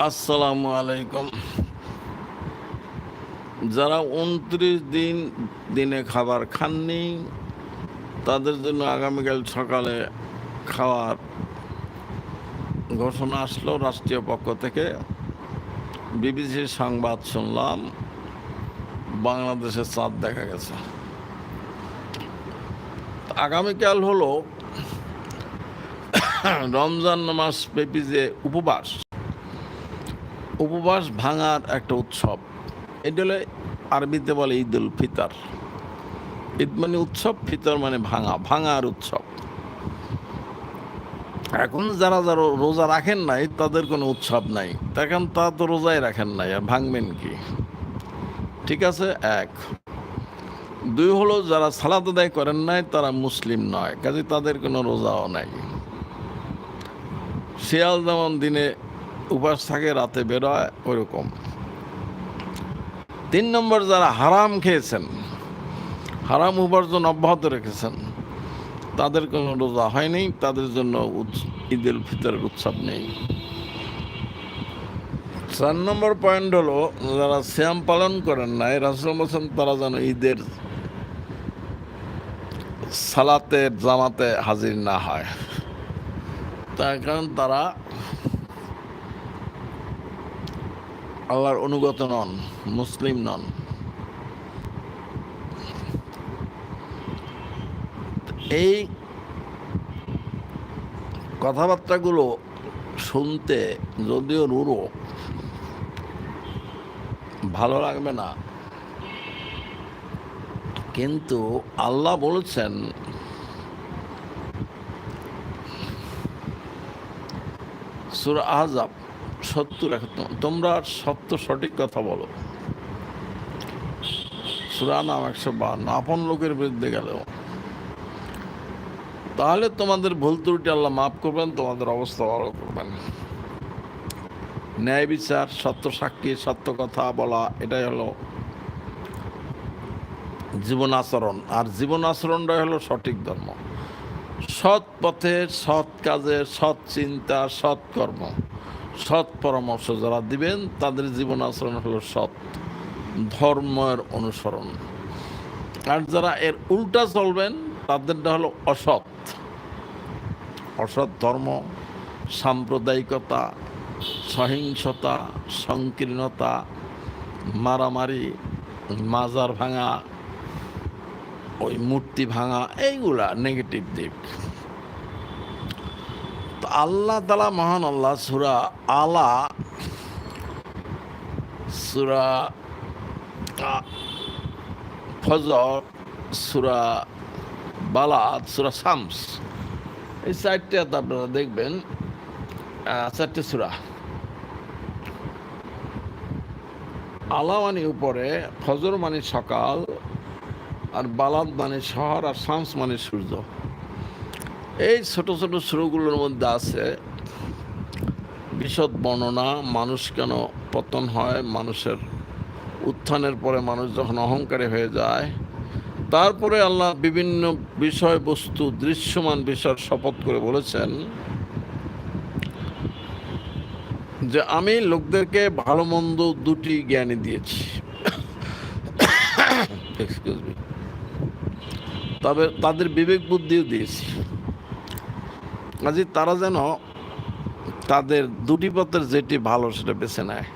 আসসালামু আলাইকুম। যারা উনত্রিশ দিন দিনে খাবার খাননি, তাদের জন্য আগামীকাল সকালে খাওয়ার ঘোষণা আসলো রাষ্ট্রীয় পক্ষ থেকে। বিবিসির সংবাদ শুনলাম, বাংলাদেশের চাঁদ দেখা গেছে। আগামীকাল হলো রমজান মাস ব্যাপী যে উপবাস উপবাস ভাঙার একটা উৎসব। এটা হলে আরবিতে বলে ঈদ উল ফিতর। ঈদ মানে উৎসব, ফিতর মানে ভাঙা, ভাঙার উৎসব। এখন যারা যারা রোজা রাখেন নাই, তাদের কোনো উৎসব নাই। এখন তারা তো রোজাই রাখেন নাই, আর ভাঙবেন কি? ঠিক আছে, এক। দুই হলো, যারা সালাদ আদায় করেন নাই, তারা মুসলিম নয়, কাজে তাদের কোনো রোজাও নাই। শিয়াল যেমন দিনে উপাস থাকে, রাতে বেরোয় ওরকম তিন নম্বর, যারা হারাম খেয়েছেন, হারাম উপার্জন অব্যাহত রেখেছেন, তাদের কোনো রোজা হয়নি, তাদের জন্য ঈদ উল ফিতরের উৎসব নেই। চার নম্বর পয়েন্ট হলো, যারা শ্যাম পালন করেন নাই, রাসুল বলছেন, তারা যেন ঈদের সালাতে, জামাতে হাজির না হয়। তার কারণ তারা আল্লাহর অনুগত নন, মুসলিম নন। এই কথাবার্তাগুলো শুনতে যদিও রুড়ো ভালো লাগবে না। কিন্তু আল্লাহ বলেছেন, সুর আহজাব সত্তর এক তোমরা সত্য সঠিক কথা বলো। সুরা নাম একশো বান্ন আপন লোকের বিরুদ্ধে গেলেও। তাহলে তোমাদের ভুল ত্রুটি আল্লাহ মাফ করবেন, তোমাদের অবস্থা ভালো করবেন। ন্যায় বিচার, সত্য সাক্ষী, সত্য কথা বলা, এটাই হলো জীবন আচরণ। আর জীবন আচরণটাই হলো সঠিক ধর্ম। সৎ পথে সৎ কাজে সৎ চিন্তা, সৎ কর্ম। সৎ পরামর্শ যারা দিবেন, তাদের জীবন আচরণ হলো সৎ। ধর্মের অনুসরণ। আর যারা এর উল্টা চলবেন, তাদেরটা হলো অসৎ। অসৎ ধর্ম, সাম্প্রদায়িকতা, সহিংসতা, সংকীর্ণতা, মারামারি, মাজার ভাঙা, ওই মূর্তি ভাঙা, এইগুলা নেগেটিভ দিক। আল্লাহ তালা মহান আল্লাহ, সুরা আলা, সুরা ফজর, সুরা বালাদ সুরা শামস। এই চারটে আপনারা দেখবেন চারটে সুরা। আলা মানে উপরে, ফজর মানে সকাল, আর বালাদ মানে শহর, আর শামস মানে সূর্য। এই ছোট ছোট সুরগুলোর মধ্যে আছে, বিশদ বর্ণনা, মানুষ কেন পতন হয়, মানুষের উত্থানের পরে মানুষ যখন অহংকারী হয়ে যায়, তারপরে আল্লাহ বিভিন্ন বিষয়বস্তু, দৃশ্যমান বিষয় শপথ করে বলেছেন যে আমি লোকদেরকে ভালো মন্দ দুটি জ্ঞানী দিয়েছি। তবে তাদের বিবেক বুদ্ধিও দিয়েছি। কাজে তারা যেন তাদের দুটি পথের যেটি ভালো সেটা বেছে নেয়।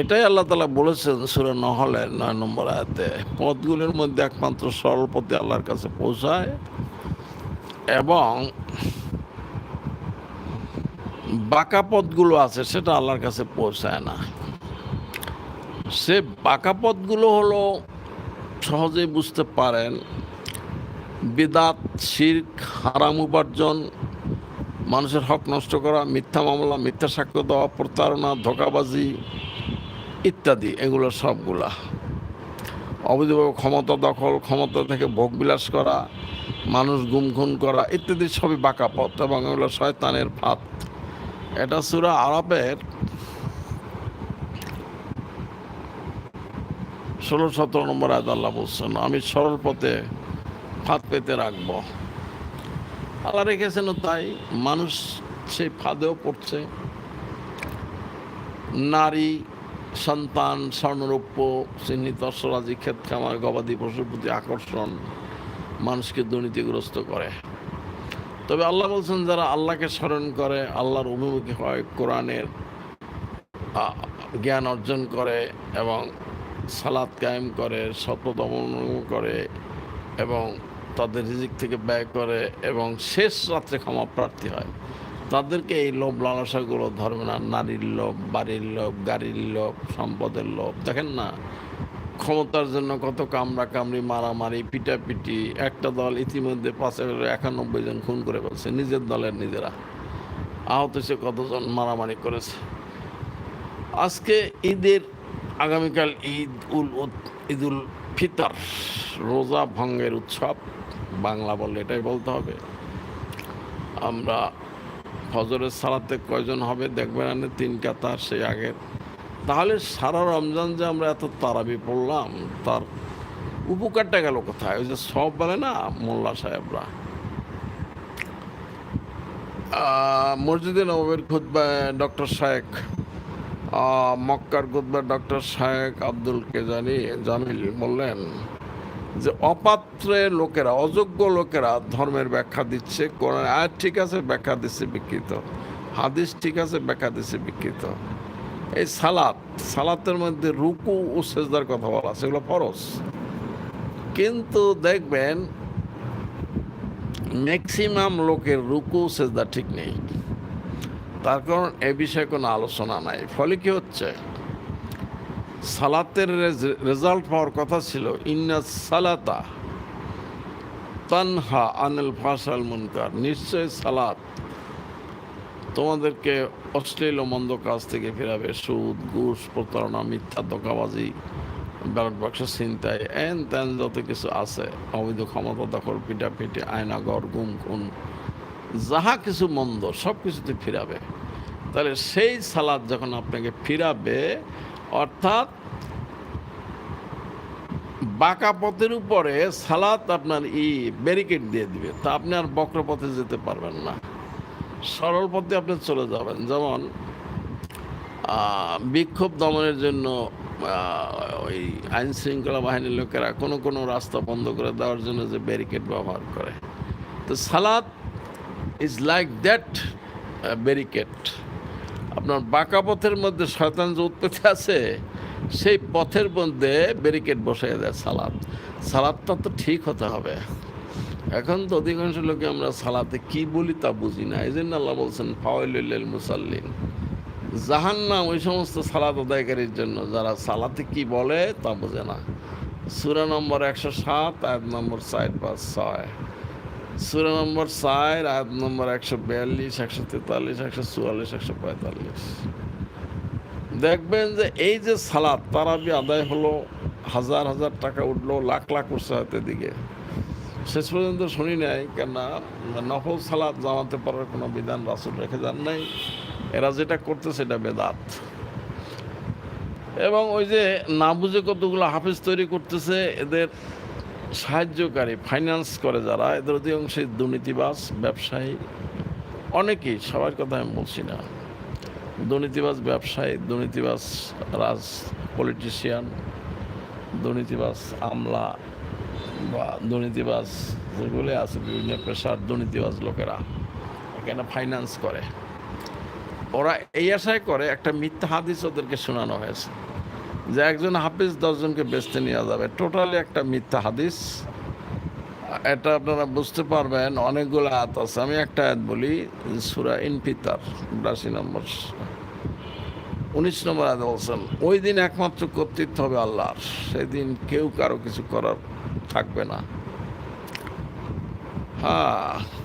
এটাই আল্লাহ তালা বলেছেন সুরে নহলে নয় নম্বর আয়াতে। পথগুলির মধ্যে একমাত্র সরল পথে আল্লাহর কাছে পৌঁছায় এবং বাঁকা পথগুলো আছে সেটা আল্লাহর কাছে পৌঁছায় না। সে বাঁকা পথগুলো হলো সহজেই বুঝতে পারেন বেদাত, শির্ক, হারাম উপার্জন, মানুষের হক নষ্ট করা, মিথ্যা মামলা, মিথ্যা সাক্ষ্য দেওয়া, প্রতারণা, ধোকাবাজি ইত্যাদি, এগুলো সবগুলা। অবৈধভাবে ক্ষমতা দখল, ক্ষমতা থেকে ভোগবিলাস করা, মানুষ গুম খুন করা ইত্যাদি সবই বাঁকা পথ এবং এগুলো শয়তানের ফাঁদ। এটা সুরা আরবের ষোলো সতেরো নম্বর আয়াত বলছেন, আমি সরল পথে ফাঁদ পেতে রাখব। আল্লাহ রেখেছেন তাই, মানুষ সেই ফাঁদেও পড়ছে। নারী, সন্তান, স্বর্ণরৌপ্য, চিহ্নিত অশ্বরাজি ক্ষেত খামার গবাদি পশুর প্রতি আকর্ষণ মানুষকে দুর্নীতিগ্রস্ত করে। তবে আল্লাহ বলছেন, যারা আল্লাহকে স্মরণ করে, আল্লাহর অভিমুখী হয়, কোরআনের জ্ঞান অর্জন করে এবং সালাদ কায়েম করে, সত্য দমন করে এবং তাদের রিজিক থেকে ব্যয় করে এবং শেষ রাত্রে ক্ষমা প্রার্থী হয়। তাদেরকে এই লোভ লালসাগুলো ধরবে না, নারীর লোভ, বাড়ির লোভ, গাড়ির লোভ, সম্পদের লোভ। দেখেন না, ক্ষমতার জন্য কত কামড়া কামড়ি, মারামারি, পিটাপিটি, একটা দল ইতিমধ্যে পাঁচ একানব্বই জন খুন করে ফেলছে, নিজের দলের নিজেরা। আহত সে কতজন? মারামারি করেছে। আজকে ঈদের, আগামীকাল ঈদ উল ঈদ উল ফিতর, রোজা ভঙ্গের উৎসব। বাংলা বললে এটাই বলতে হবে। আমরা ফজরের সালাতে কয়জন হবে দেখবেন না তিন কাতার সেই আগের তাহলে সারা রমজান যে আমরা এত তারাবি পড়লাম, তার উপকারটা গেল কোথায়? ওই যে সব বলে না, মোল্লা সাহেবরা। মসজিদে নবমের খুদ্া ডক্টর শায়েক মক্কার খুদ্া ডক্টর শায়েক আব্দুল কেজানি জামিল বললেন। যে অপাত্রে লোকেরা, অযোগ্য লোকেরা ধর্মের ব্যাখ্যা দিচ্ছে কোরআন আয়াত ঠিক আছে, ব্যাখ্যা দিচ্ছে, বিকৃত। হাদিস ঠিক আছে, ব্যাখ্যা দিচ্ছে, বিকৃত। এই সালাত, সালাতের মধ্যে রুকু ও সেজদার কথা বলা সেগুলো ফরজ। কিন্তু দেখবেন ম্যাক্সিমাম লোকের রুকু সেজদা ঠিক নেই। তার কারণ এ বিষয়ে কোনো আলোচনা নাই। ফলে কি হচ্ছে? সালাতের রেজ- রেজাল্ট পাওয়ার কথা ছিল, ইন্না সালাতা তানহা আনিল ফাসাল মুনকার। নিশ্চয় সালাত তোমাদেরকে অশ্লীল মন্দ কাজ থেকে ফেরাবে। সুদ, ঘুষ, প্রতারণা, মিথ্যা দোকাবাজি ব্যালট বাক্স, ছিনতাই, এন তেন যত কিছু আছে, অবৈধ ক্ষমতা, দখল, পিটাপিটি আয়নাগর গুম খুন, যাহা কিছু মন্দ সব কিছুতে ফিরাবে। তাহলে সেই সালাদ যখন আপনাকে ফিরাবে অর্থাৎ বাঁকা পথের উপরে সালাত আপনার ই ব্যারিকেড দিয়ে দিবে। তা আপনি আর বক্র পথে যেতে পারবেন না। সরল পথে আপনি চলে যাবেন। যেমন বিক্ষোভ দমনের জন্য ওই আইন শৃঙ্খলা বাহিনীর লোকেরা কোনো কোনো রাস্তা বন্ধ করে দেওয়ার জন্য যে ব্যারিকেড ব্যবহার করে। তো সালাদ ইজ লাইক দ্যাট ব্যারিকেড আপনার বাঁকা পথের মধ্যে শয়তান যে উৎপত্তি আছে, সেই পথের মধ্যে ব্যারিকেড বসাই দেয় সালাদ সালাদটা তো ঠিক হতে হবে। এখন তো অধিকাংশ লোকে আমরা সালাতে কি বলি তা বুঝি না। এই জন্য আল্লাহ বলছেন, ফাওয়াইলুল মুসাল্লিন। জাহান্নাম, ওই সমস্ত সালাত আদায়কারীর জন্য। যারা সালাতে কি বলে তা বোঝে না। সুরা নম্বর একশো সাত, আয়াত নম্বর চার, পাঁচ, ছয়। সুরা নম্বর চার, আয়াত নম্বর একশো বিয়াল্লিশ, একশো তেতাল্লিশ, একশো চুয়াল্লিশ, একশো পঁয়তাল্লিশ। দেখবেন যে এই যে সালাদ তারাবি আদায় হলো, হাজার হাজার টাকা উঠল, লাখ লাখ উঠছে হয়তো দিকে। শেষ পর্যন্ত শুনি নাই, কেননা নফল সালাদ জামাতে পারার কোনো বিধান রাসুল রেখে যান নাই। এরা যেটা করতে সেটা বেদাত। এবং ওই যে না বুঝে কতগুলো হাফিজ তৈরি করতেছে, এদের সাহায্যকারী ফাইন্যান্স করে যারা, এদের অধিকাংশই দুর্নীতিবাজ ব্যবসায়ী। অনেকেই, সবার কথা আমি বলছি না। দুর্নীতিবাজ ব্যবসায়ী, দুর্নীতিবাজ রাজ পলিটিশিয়ান দুর্নীতিবাজ আমলা বা দুর্নীতিবাজ যেগুলি আছে, বিভিন্ন পেশার দুর্নীতিবাজ লোকেরা এখানে ফাইন্যান্স করে। ওরা এই আশায় করে, একটা মিথ্যা হাদিস ওদেরকে শোনানো হয়েছে। যে একজন হাফিজ দশজনকে বেচতে নিয়ে যাবে। টোটালি একটা মিথ্যা হাদিস। এটা আপনারা বুঝতে পারবেন, অনেকগুলো আয়াত আছে। আমি একটা আয়াত বলি, সুরা ইনফিতার বিরাশি নম্বর। উনিশ নম্বর আয়াত বলছেন, ওই দিন একমাত্র কর্তৃত্ব হবে আল্লাহর। সেদিন কেউ কারও কিছু করার থাকবে না। হ্যাঁ।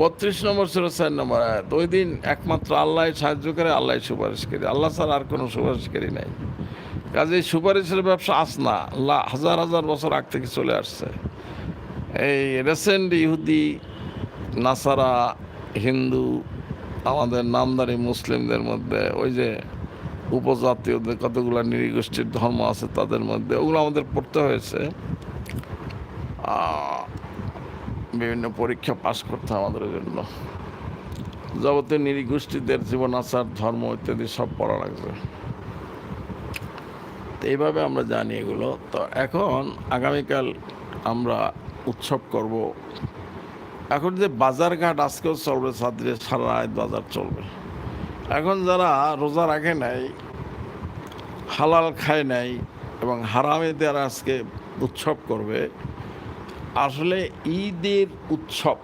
বত্রিশ নম্বর ছিল চার নম্বর আয়াত, ওই দিন একমাত্র আল্লাহ সাহায্য করে আল্লাহ সুপারিশকারী আল্লাহ ছাড়া আর কোনো সুপারিশকারী নাই। কাজে সুপারিশের ব্যবসা আস না আল্লাহ হাজার হাজার বছর আগ থেকে চলে আসছে। এই রেসেন্ট ইহুদি, নাসারা, হিন্দু, আমাদের নামদারি মুসলিমদের মধ্যে, ওই যে উপজাতীয়দের কতগুলো নৃগোষ্ঠীর ধর্ম আছে তাদের মধ্যে, ওগুলো আমাদের পড়তে হয়েছে। বিভিন্ন পরীক্ষা পাশ করতে আমাদের জন্য। যাবতীয় নিরীগোষ্ঠীদের জীবন, আচার, ধর্ম ইত্যাদি সব পড়া লাগবে। তো এইভাবে আমরা জানি এগুলো। তো এখন আগামীকাল আমরা উৎসব করব। এখন যে বাজারঘাট আজকেও চলবে ছাত্রী সারা রাত বাজার চলবে। এখন যারা রোজা রাখে নাই, হালাল খায় নাই এবং হারামে হারামেদের আজকে উৎসব করবে আসলে ঈদের উৎসব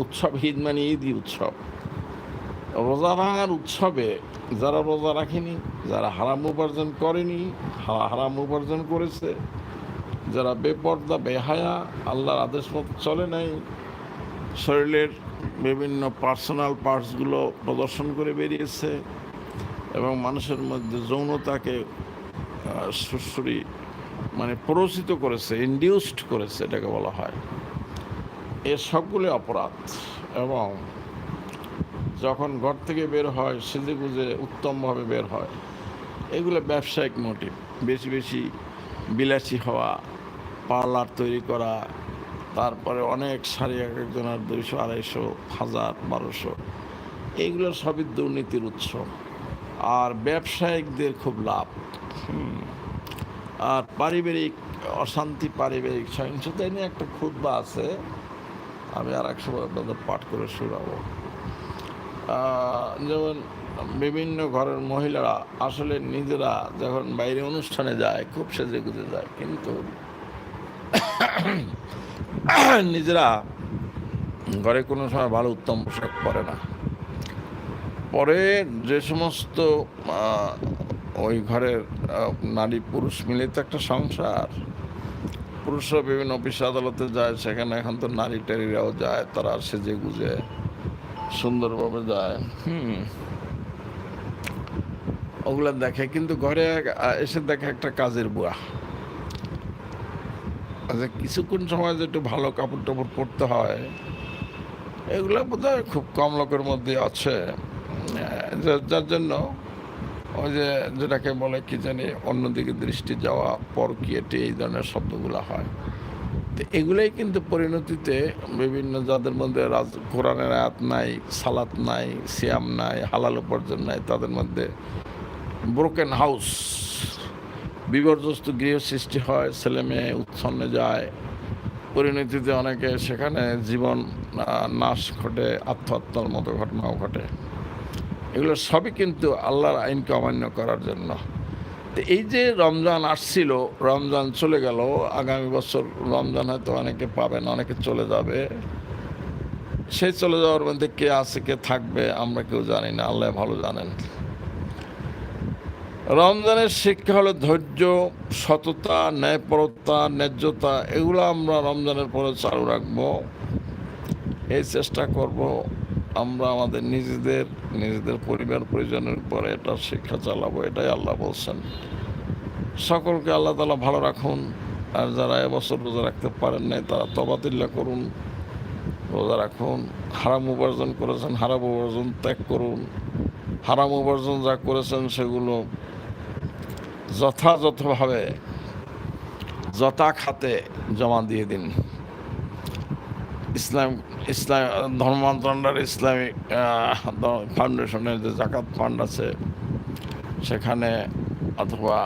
উৎসব ঈদ মানে ঈদই উৎসব। রোজা ভাঙার উৎসবে যারা রোজা রাখেনি, যারা হারাম উপার্জন করেনি হারাম উপার্জন করেছে, যারা বেপর্দা, বেহায়া, আল্লাহর আদেশ মতো চলে নাই, শরীরের বিভিন্ন পার্সোনাল পার্টসগুলো প্রদর্শন করে বেরিয়েছে এবং মানুষের মধ্যে যৌনতাকে সুরসুরি মানে প্ররোচিত করেছে ইন্ডিউসড করেছে এটাকে বলা হয়। এ সবগুলি অপরাধ এবং যখন ঘর থেকে বের হয় সেজে গুজে উত্তমভাবে বের হয়, এগুলো ব্যবসায়িক মোটিভ বেশি বেশি বিলাসী হওয়া পার্লার তৈরি করা, তারপরে অনেক শাড়ি এক একজনের দুইশো, আড়াইশো, হাজার, বারোশো এইগুলো সবই দুর্নীতির উৎস। আর ব্যবসায়িকদের খুব লাভ। আর পারিবারিক অশান্তি, পারিবারিক সহিংসতা নিয়ে একটা ক্ষুদ্র আছে। আমি আর এক সময় আপনাদের পাঠ করে শোনাবো। যেমন বিভিন্ন ঘরের মহিলারা আসলে নিজেরা যখন বাইরে অনুষ্ঠানে যায়, খুব সেজে গুজে যায়, কিন্তু নিজেরা ঘরে কোনো সময় ভালো উত্তম পোশাক পরে না। পরে যে সমস্ত ওই ঘরের নারী পুরুষ মিলে তো একটা সংসার। পুরুষরা বিভিন্ন অফিস আদালতে যায়, সেখানে এখন তো নারী টারিরাও যায়, তারা সেজে গুজে, সুন্দরভাবে যায়। হুম। ওগুলা দেখে, কিন্তু ঘরে এসে দেখে একটা কাজের বুয়া আচ্ছা কিছুক্ষণ সময় যে একটু ভালো কাপড় টাপড় পরতে হয়, এগুলো বোধ খুব কম লোকের মধ্যে আছে। যার জন্য ওই যে যেটাকে বলে কি জানি, অন্যদিকে দৃষ্টি যাওয়া পরকিয়েটি, এই ধরনের শব্দগুলো হয়। তো এগুলোই কিন্তু পরিণতিতে বিভিন্ন যাদের মধ্যে রাজ, কোরআনের আয়াত নাই, সালাত নাই, সিয়াম নাই, হালাল উপার্জন নাই, তাদের মধ্যে ব্রোকেন হাউস বিপর্যস্ত গৃহ সৃষ্টি হয়, ছেলে মেয়ে উচ্ছন্নে যায়। পরিণতিতে অনেকে সেখানে জীবন নাশ ঘটে, আত্মহত্যার মতো ঘটনাও ঘটে। এগুলো সবই কিন্তু আল্লাহর আইনকে অমান্য করার জন্য। তো এই যে রমজান আসছিল, রমজান চলে গেল, আগামী বছর রমজান হয়তো অনেকে পাবেন, অনেকে চলে যাবে। সেই চলে যাওয়ার মধ্যে কে আছে, কে থাকবে, আমরা কেউ জানি না, আল্লাহ ভালো জানেন। রমজানের শিক্ষা হলো ধৈর্য, সততা, ন্যায়পরতা, ন্যায্যতা, এগুলো আমরা রমজানের পরে চালু রাখব, এই চেষ্টা করব। আমরা আমাদের নিজেদের নিজেদের পরিবার পরিজনের উপরে এটা শিক্ষা চালাবো, এটাই আল্লাহ বলছেন। সকলকে আল্লাহ তালা ভালো রাখুন, আর যারা এবছর রোজা রাখতে পারেন নাই, তারা তবাতিল্লা করুন, রোজা রাখুন, হারাম উপার্জন করেছেন, হারাম উপার্জন ত্যাগ করুন, হারাম উপার্জন যা করেছেন সেগুলো যথাযথভাবে যথা খাতে জমা দিয়ে দিন। ইসলাম ইসলাম ধর্ম মন্ত্রণালয়ের ইসলামিক ফাউন্ডেশনের যে জাকাত ফান্ড আছে, সেখানে অথবা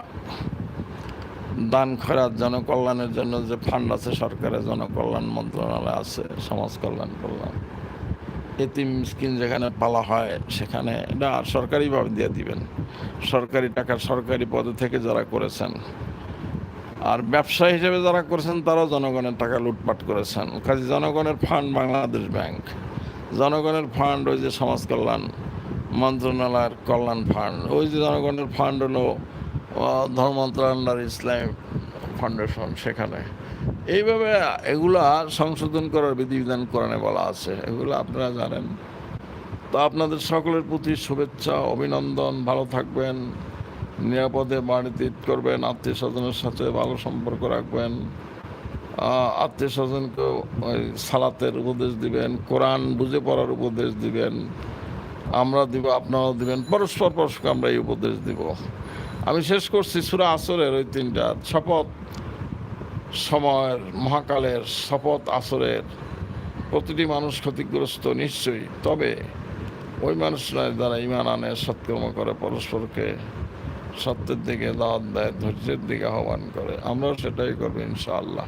দান খরাত জনকল্যাণের জন্য যে ফান্ড আছে, সরকারের জনকল্যাণ মন্ত্রণালয় আছে, সমাজ কল্যাণ কল্যাণ, এতিম স্কিন যেখানে পালা হয়, সেখানে এটা সরকারিভাবে দিয়ে দিবেন। সরকারি টাকা সরকারি পদে থেকে যারা করেছেন আর ব্যবসা হিসেবে যারা করেছেন তারাও জনগণের টাকা লুটপাট করেছেন। কাজে জনগণের ফান্ড বাংলাদেশ ব্যাংক। জনগণের ফান্ড ওই যে সমাজ কল্যাণ মন্ত্রণালয়ের কল্যাণ ফান্ড। ওই যে জনগণের ফান্ড হলো আহ, ধর্ম মন্ত্রণালয়ের ইসলাম ফাউন্ডেশন সেখানে। এইভাবে এগুলা সংশোধন করার বিধিবিধান কোরআনে বলা আছে। এগুলো আপনারা জানেন। তো আপনাদের সকলের প্রতি শুভেচ্ছা অভিনন্দন ভালো থাকবেন। নিরাপদে বাড়িতে ঈদ করবেন আত্মীয় স্বজনের সাথে ভালো সম্পর্ক রাখবেন আত্মীয় স্বজনকে ওই সালাতের উপদেশ দিবেন, কোরআন বুঝে পড়ার উপদেশ দিবেন, আমরা দিব, আপনারাও দিবেন, পরস্পর পরস্পর আমরা এই উপদেশ দিব। আমি শেষ করছি সুরা আসরের ওই তিনটা, শপথ সময়ের, মহাকালের শপথ আসরের। প্রতিটি মানুষ ক্ষতিগ্রস্ত নিশ্চয়ই, তবে ওই মানুষরা যারা ইমান আনে, সৎকর্ম করে পরস্পরকে। সত্যের দিকে দাওয়াত দেয় ধৈর্যের দিকে আহ্বান করে। আমরাও সেটাই করব ইনশাআল্লাহ।